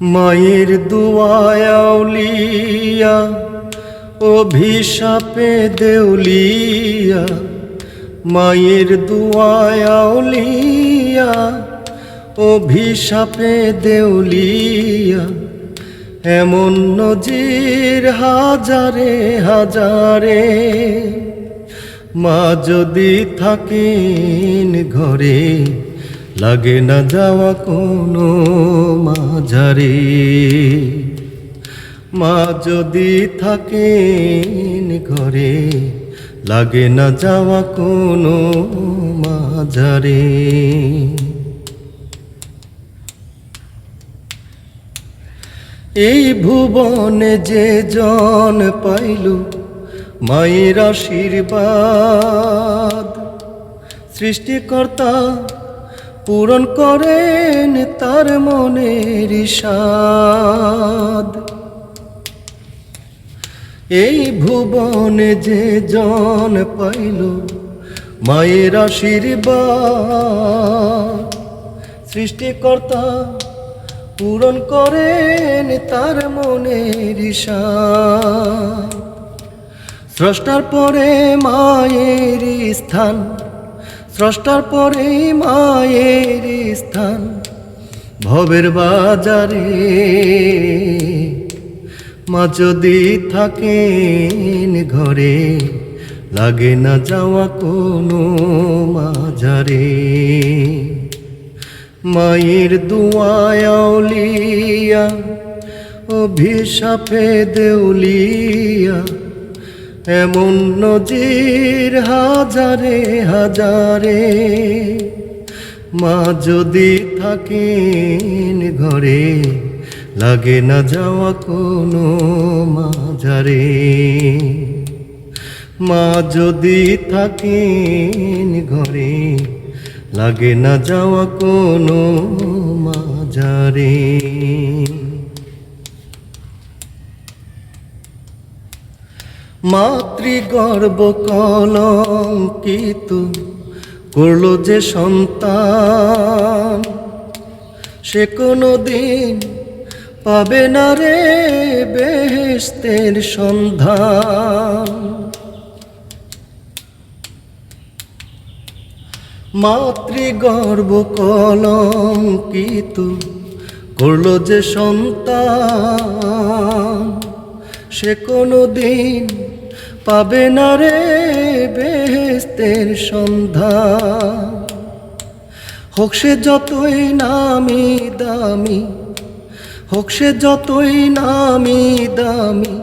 মায়ের দুয়ায়াউলিয়া অভিশাপে দেউলিয়া। মায়ের দুয়ায়াউলিয়া অভিশাপে দেউলিয়া। এমন নজির হাজারে হাজারে, মা যদি থাকেন ঘরে লাগে না যাওয়া কোনো মাঝারে। মা যদি থাকেন ঘরে, লাগে না যাওয়া কোনো মাঝারে। এই ভুবনে যে জন পাইল, মায়ের আশীর্বাদ, সৃষ্টিকর্তা পূরণ করেন তার মনের সাদ এই ভুবনে যে জন পাইল মায়ের আশীর্বাদ, সৃষ্টিকর্তা পূরণ করেন তার মনের স্রষ্টার পরে মায়ের স্থান স্রষ্টার পরে মায়ের স্থান, ভবের বাজারে। মা যদি থাকেন ঘরে, লাগে না যাওয়া কোনো মাঝারে। মায়ের দুয়ায়াউলিয়া অভিশাপে দেউলিয়া এমন নজির হাজারে হাজারে, মা যদি থাকেন ঘরে, লাগে না যাওয়া কোনো মাঝারে। মা যদি থাকেন ঘরে, লাগে না যাওয়া কোনো মাঝারে। মাতৃগর্ব কলঙ্কিত করল যে সন্তান, সে কোনো দিন পাবে না রে বেহেস্তের সন্ধান। মাতৃগর্ব কলঙ্কিত করল যে সন্তান, সে কোনো দিন পাবে না রে বেহেস্তের সন্ধান হোক সে যতই নামি দামি, হোক সে যতই নামি দামি,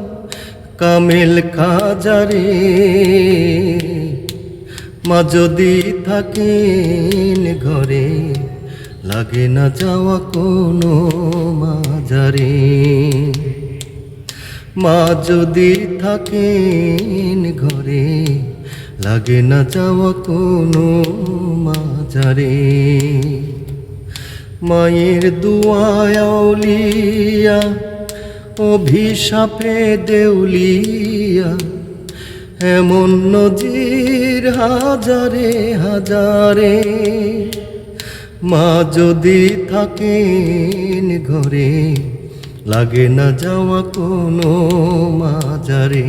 কামেল কাজারে মা যদি থাকেন ঘরে, লাগে না যাওয়া কোনো মাজারে মা যদি থাকেন ঘরে, লাগে না যাওয়া কোনো মাজারে। মায়ের দুয়ায়াউলিয়া অভিশাপে দেউলিয়া, এমন নজির হাজারে হাজারে। মা যদি থাকেন ঘরে লাগে না যাওয়া কোনো মাজারে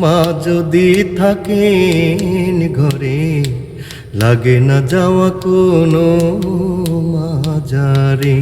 মা যদি থাকেন ঘরে লাগে না যাওয়া কোনো মাজারে